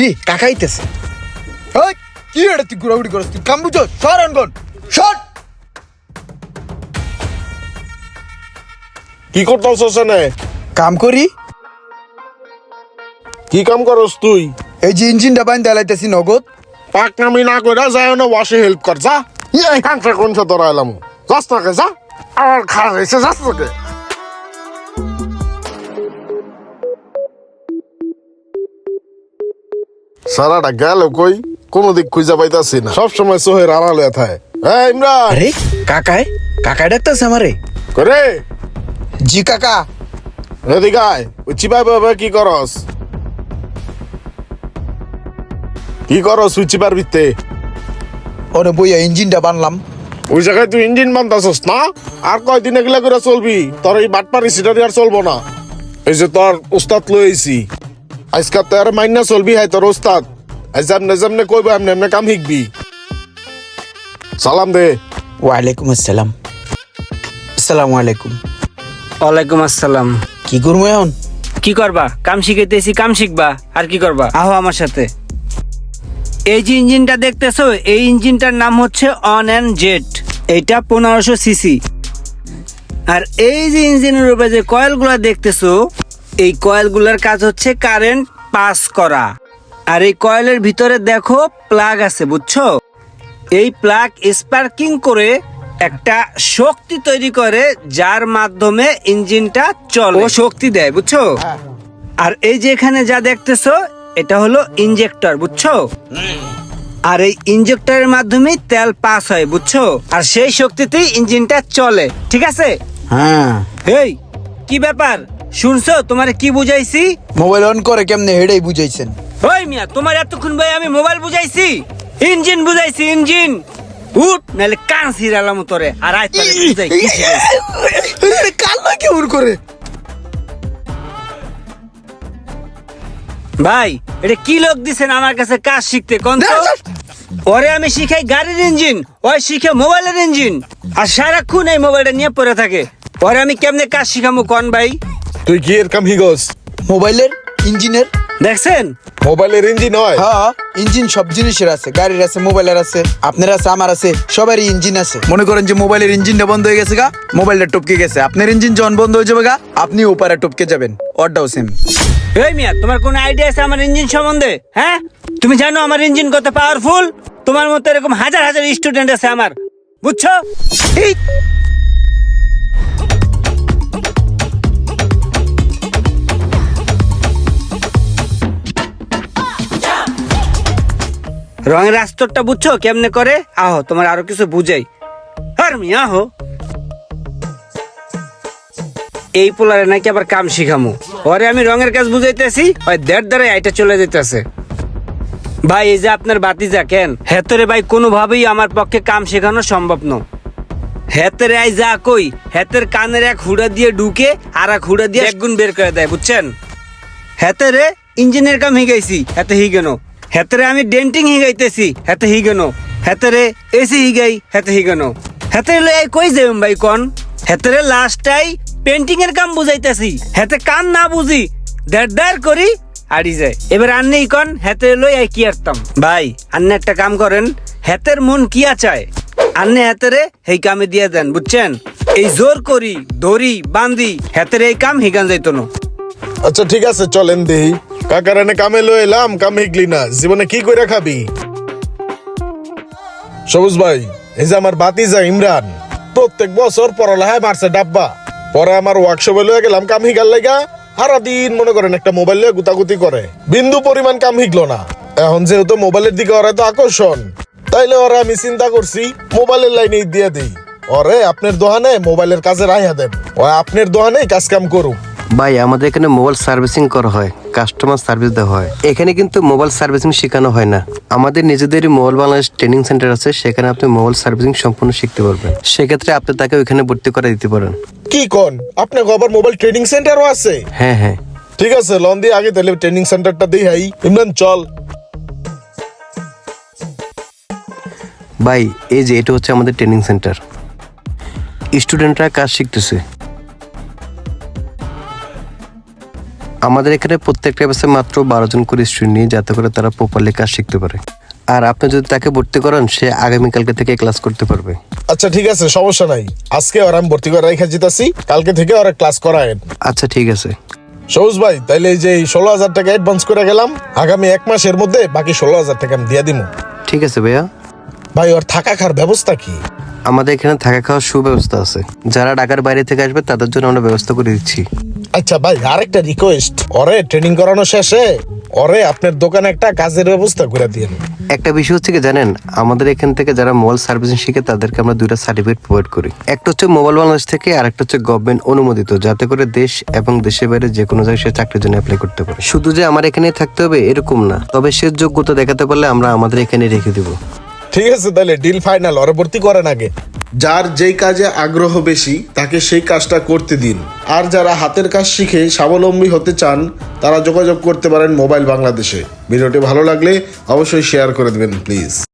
রে কাকাইতেছে। ওই কি এটা তুই ঘুরাঘুরি করস? তুই কাম বুঝো সর অনগন সর! কি করতেছস এনে কাম করি? কি কাম করস তুই? এই যে ইঞ্জিনটা বাইন দেলাইতেছি নগদ। পাক নামি না কইরা যায় না ওয়াশে হেল্প কর যা। এই কাঁচা কোন সে তোরা এলাম যাস তাকে যা। আর খারাপ হয়েছে যাস তাকে। সারাটা গেল কই? কোনো দিক খুঁজে পাইতাছি না। সবসময় সোহের আড়ালে থাকে। হ্যাঁ ইমরান! আরে কাকায় কাকায় ডাকতেছে আমারে। করে! জি কাকা। এদিকে আয় ওই চিপাই বাবা কি করস? কি করস ওই চিপার ভিত্তে ওরে বইয়া ইঞ্জিনটা বানলাম। ওই জায়গায় তুই ইঞ্জিন বানতাছস না? আর কয়দিন এগুলা করে চলবি? তোর এই বাটপারি সিটারি আর চলবো না। এই যে তোর উস্তাদ লইছি। আজকে তোর মাইনা চলবি হাই তোর উস্তাদ আজ যেমনে যেমনে কইবো এমনি এমনি কাম শিখবি। সালাম দে। ওয়ালাইকুম আসসালাম। আসসালামু আলাইকুম। ওয়ালাইকুম আসসালাম। কি করব এখন? কি করবা? কাম শিখাইতেছি কাম শিখবা। আর কি করবা? আহো আমার সাথে। এই যে ইঞ্জিনটা দেখতেছো এই ইঞ্জিনটার নাম হচ্ছে অন অ্যান্ড জেট এইটা পনেরোশো সিসি আর এই যে ইঞ্জিনের উপরে যে কয়েলগুলো দেখতেছো এই কয়েলগুলোর কাজ হচ্ছে কারেন্ট পাস করা। আর এই কয়েলের ভিতরে দেখো প্লাগ আছে বুঝছ? এই প্লাগ স্পার্কিং করে একটা শক্তি তৈরি করে যার মাধ্যমে ইঞ্জিনটা চলে। ও শক্তি দেয় বুঝছ? আর এই যে এখানে যা দেখতেছো এটা হলো ইঞ্জেক্টর বুঝছ? আর এই ইঞ্জেক্টরের মাধ্যমে তেল পাস হয় বুঝছ? আর সেই শক্তিতেই ইঞ্জিনটা চলে ঠিক আছে? হ্যাঁ। এই কি ব্যাপার? শুনছো? তোমার কি বুঝাইছি? মোবাইল অন করে কেমনে হেডেই বুঝাইছেন? ওই মিয়া তোমার এতক্ষণ ভাই আমি মোবাইল বুঝাইছি। ইঞ্জিন বুঝাইছি ইঞ্জিন। উঠ নাহলে কান সিরালাম তোরে। আর আয় তোরে বুঝাই কি শিখাইছি। কেমন করে? ভাই এটা কি লোক দিছেন আমার কাছে কাজ শিখতে কোন? ওরে আমি শিখাই গাড়ির ইঞ্জিন ওই শিখে মোবাইলের ইঞ্জিন। আর সারাক্ষণ এই মোবাইলটা নিয়ে পড়ে থাকে। ওরে আমি কেমনে কাজ শিখামু কোন ভাই? তুই কি এর কাম হিগস? মোবাইলের ইঞ্জিনের? দেখছেন? মোবাইলের ইঞ্জিন হয়। হ্যাঁ ইঞ্জিন সব জিনিসের আছে গাড়ির আছে মোবাইলের আছে আপনার আছে আমার আছে সবারই ইঞ্জিন আছে। মনে করেন যে মোবাইলের ইঞ্জিনটা বন্ধ হয়ে গেছে গা? মোবাইলটা টপকে গেছে। আপনার ইঞ্জিন যখন বন্ধ হয়ে যাবে গা আপনি ওপারে টপকে যাবেন। ওরটাও সেম এই মিয়া তোমার কোন আইডিয়া আছে আমার ইঞ্জিন সম্বন্ধে? হ্যাঁ? তুমি জানো আমার ইঞ্জিন কত পাওয়ারফুল তোমার মতো এরকম হাজার হাজার স্টুডেন্ট আছে আমার। বুঝছ? রঙের আস্তরটা বুঝছ? কেমনে করে? আহো তোমার আরও কিছু বুঝাই। আর আহো। এই পোলারে নাকি আবার কাম শিখামু। ওরে আমি রঙের কাজ বুঝাইতেছি ওই দেড় দেড়ে আইটা চলে যেতেছে ভাই এই যে আপনার বাতিজা কেন? হেতরে ভাই কোনোভাবেই আমার পক্ষে কাম শেখানো সম্ভব ন হেতেরে আই যা কই হেতের কানের এক হুড়া দিয়ে ঢুকে আর এক হুড়া দিয়ে এক গুণ বের করে দেয় বুঝছেন? হেতেরে ইঞ্জিনের কাম হিগাইছি হেতে হিগেন হেতেরে আমি ডেন্টিং হিগাইতেছি, হেতে হিগেন। হেতেরে এসি হিগাই, হেতে হিগেন। হেতেরে লই কই যাইম ভাই কোন? হেতেরে লাস্টাই পেন্টিং এর কাম বুঝাইতেছি, হেতে কান না বুঝি, দেড় করি আড়ি যায়। এবার আন্নেই কন হেতে লই আই কি আরতাম? ভাই, আন্নে একটা কাম করেন, হেতের মন কি চায় আন্নে হেতেরে হেই কামে দিয়ে দেন, বুঝছেন? এই জোর করি দড়ি বান্দি, হেতের এই কাম হিগান যাইতো না আচ্ছা ঠিক আছে, চলেন দেহি কাকার এনে কামে লয়ে এলাম, কাম শিখলি না। জীবনে কি করে খাবি? সবুজ ভাই, এই যে আমার বাতিজা ইমরান, প্রত্যেক বছর পড়ালেখায় মারছে ডাব্বা। পরে আমার ওয়ার্কশপে লয়ে গেলাম কাম শিখার লেগা সারা মনে করেন একটা মোবাইল লয়ে গুতাগুতি করে। বিন্দু পরিমাণ কাম শিখলো না। এখন যেহেতু মোবাইলের দিকে ওরা তো আকর্ষণ, তাইলে ওরা আমি চিন্তা করছি মোবাইলের লাইনে দিয়ে দিই। ওরে, আপনার দোকানে মোবাইলের কাজে রাইয়া দেন। ও আপনার দোকানে কাজ কাম করুক। ভাই আমাদের এখানে মোবাইল সার্ভিসিং করা হয় কাস্টমার সার্ভিস দেওয়া হয়। এখানে কিন্তু মোবাইল সার্ভিসিং শেখানো হয় না। আমাদের নিজেদেরই মোবাইল বাংলাদেশ ট্রেনিং সেন্টার আছে সেখানে আপনি মোবাইল সার্ভিসিং সম্পূর্ণ শিখতে পারবেন। সেক্ষেত্রে আপনি তাকে ওইখানে ভর্তি করে দিতে পারেন। কি কোন? আপনার আবার মোবাইল ট্রেনিং সেন্টারও আছে? হ্যাঁ হ্যাঁ। ঠিক আছে লন দিয়ে আগে তাহলে ট্রেনিং সেন্টারটা দিই হাই ইমরান চল। ভাই এই যে এটা হচ্ছে আমাদের ট্রেনিং সেন্টার স্টুডেন্টরা কাজ শিখতেছে। আমাদের এখানে প্রত্যেকটা ব্যাচে মাত্র বারো জন করে স্টুডেন্ট নিয়ে যাতে করে তারা প্রপারলি কাজ শিখতে পারে। আর আপনি যদি তাকে ভর্তি করান সে আগামীকালকে থেকে ক্লাস করতে পারবে। আচ্ছা ঠিক আছে সমস্যা নাই। আজকে ওর আমি ভর্তি করে রেখে যেতেছি কালকে থেকে ওরা ক্লাস করায়েন। আচ্ছা ঠিক আছে। সবুজ ভাই তাইলে এই যে ষোলো হাজার টাকা অ্যাডভান্স করে গেলাম আগামী এক মাসের মধ্যে বাকি ষোলো হাজার টাকা আমি দিয়ে দিব ঠিক আছে ভাইয়া। ভাই ওর থাকা খাওয়ার ব্যবস্থা কি? আমাদের এখানে থাকা খাওয়ার সুব্যবস্থা আছে। যারা ঢাকার বাইরে থেকে আসবে তাদের জন্য আমরা ব্যবস্থা করে দিচ্ছি। আচ্ছা ভাই, আরেকটা রিকোয়েস্ট ওরে ট্রেনিং করানো শেষে, ওরে, আপনার দোকানে একটা কাজের ব্যবস্থা করে দিন। একটা বিষয় হচ্ছে কি জানেন, আমাদের এখান থেকে যারা মোবাইল সার্ভিসিং শিখে, তাদেরকে আমরা দুইটা সার্টিফিকেট প্রোভাইড করি। একটা হচ্ছে মোবাইল বাংলাদেশ থেকে, আর একটা হচ্ছে গভর্নমেন্ট অনুমোদিত, যাতে করে দেশ এবং দেশের বাইরে যে কোনো জায়গায় সে চাকরির জন্য অ্যাপ্লাই করতে পারে। শুধু যে আমার এখানেই থাকতে হবে, এরকম না। তবে সে যোগ্যতা দেখাতে পারলে আমরা আমাদের এখানে রেখে দিব। ঠিক আছে, তাহলে ডিল ফাইনাল অরবর্তী করেন আগে। যার যেই কাজে আগ্রহ বেশি, তাকে সেই কাজটা করতে দিন। আর যারা হাতের কাজ শিখে স্বাবলম্বী হতে চান, তারা যোগাযোগ করতে পারেন মোবাইল বাংলাদেশে। ভিডিওটি ভালো লাগলে অবশ্যই শেয়ার করে দেবেন প্লিজ